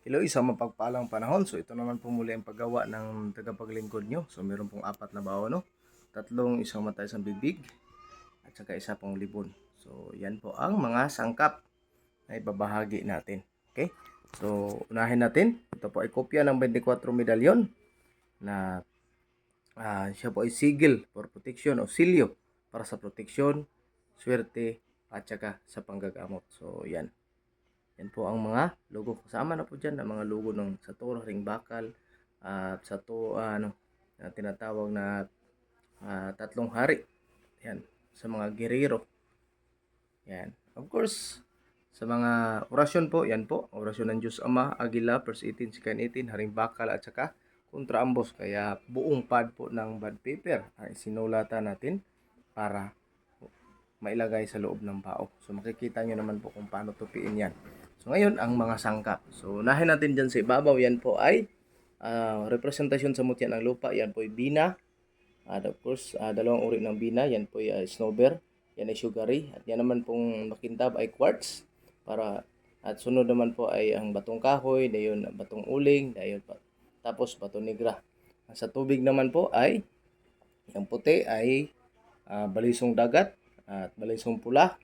Hello, isang mapagpalang panahon. So ito naman po muli ang paggawa ng tagapaglingkod nyo. So meron pong apat na bawa, no? Tatlong isang mata, isang bibig, at saka isa pong libon. So yan po ang mga sangkap na ibabahagi natin. Okay? So unahin natin. Ito po ay kopya ng 24 medalyon na ah, siya po ay sigil for protection o silyo para sa proteksyon, swerte, at saka sa panggagamot. So yan. Yan po ang mga logo. Kasama na po dyan ang mga logo ng Sator, Ring Bakal, at sa to ano, na tinatawag na ah, tatlong hari. Yan, sa mga gerero. Yan. Of course, sa mga orasyon po, yan po. Orasyon ng Diyos Ama, Agila, verse 18, second 18, Haring Bakal, at saka kontra ambos. Kaya buong pad po ng bad paper ay sinulatan natin para mailagay sa loob ng bao. So makikita nyo naman po kung paano tupiin yan. So ngayon, ang mga sangkap. So unahin natin dyan sa ibabaw, yan po ay ah, representasyon sa mutya ng lupa. Yan po ay bina. At of course, ah, dalawang uri ng bina. Yan po ay ah, snowbear. Yan ay sugary. At yan naman pong makintab ay quartz. Para, at sunod naman po ay ang batong kahoy, dayon batong uling, dayon tapos bato negra. Sa tubig naman po ay yung puti ay ah, balisong dagat at balisong pula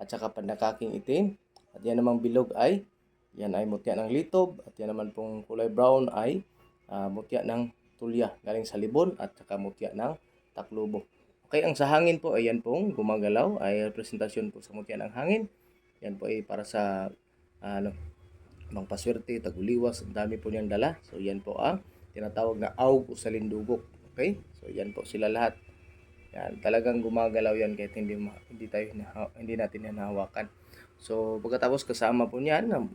at saka pandakaking itim. At yan namang bilog ay yan ay mutya ng litob at yan naman pong kulay brown ay ah, mutya ng tulya galing sa libon at saka mutya ng taklubo. Okay, ang sa hangin po ay yan pong gumagalaw ay representasyon po sa mutya ng hangin. Yan po ay para sa ah, ano mga paswerte, taguliwas, ang dami po niyang dala. So yan po ang tinatawag na aug o salindugok. Okay? So yan po sila lahat. Yan, talagang gumagalaw yan kahit hindi hindi tayo hindi natin yan hawakan. So pagkatapos kasama po niyan ang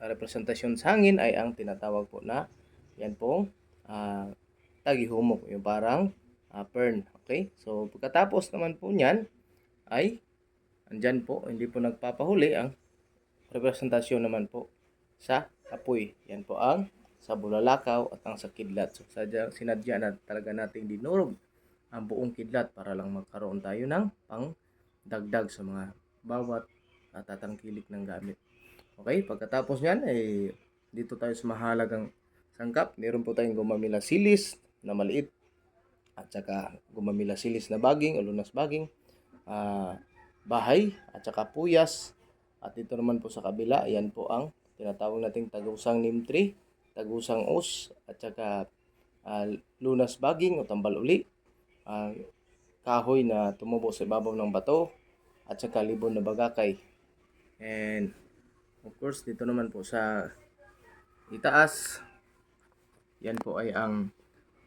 representasyon sa hangin ay ang tinatawag po na yan pong ah, tagihumok, yung parang ah, fern. Okay? So pagkatapos naman po niyan ay andyan po, hindi po nagpapahuli ang representasyon naman po sa apoy. Yan po ang sa bulalakaw at ang sa kidlat. So sadya, sinadya na talaga nating dinurog ang buong kidlat para lang magkaroon tayo ng pang dagdag sa mga bawat at tatangkilik ng gamit. Okay, pagkatapos niyan ay dito tayo sa mahalagang sangkap. Meron po tayong gumamila silis na maliit at saka gumamila silis na baging o lunas baging, ah, bahay at saka puyas. At dito naman po sa kabila, ayan po ang tinatawag nating tagusang neem tree, tagusang os at saka ah, lunas baging o tambal uli ang kahoy na tumubo sa ibabaw ng bato at saka libon na bagakay. And of course, dito naman po sa itaas, yan po ay ang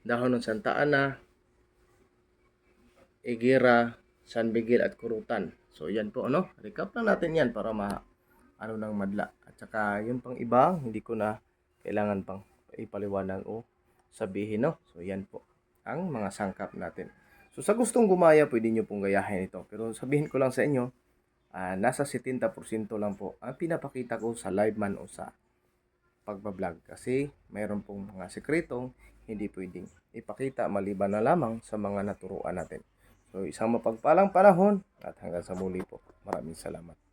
dahon ng Santa Ana, Egira, San Miguel at Kurutan. So yan po ano, recap lang natin yan para ma ano ng madla. At saka yun pang iba, hindi ko na kailangan pang ipaliwanag o sabihin no. So yan po ang mga sangkap natin. So sa gustong gumaya, pwede nyo pong gayahin ito. Pero sabihin ko lang sa inyo, ah, nasa 70% lang po ang pinapakita ko sa live man o sa pagbablog. Kasi mayroon pong mga sekretong hindi pwedeng ipakita maliban na lamang sa mga naturuan natin. So isang mapagpalang panahon at hanggang sa muli po. Maraming salamat.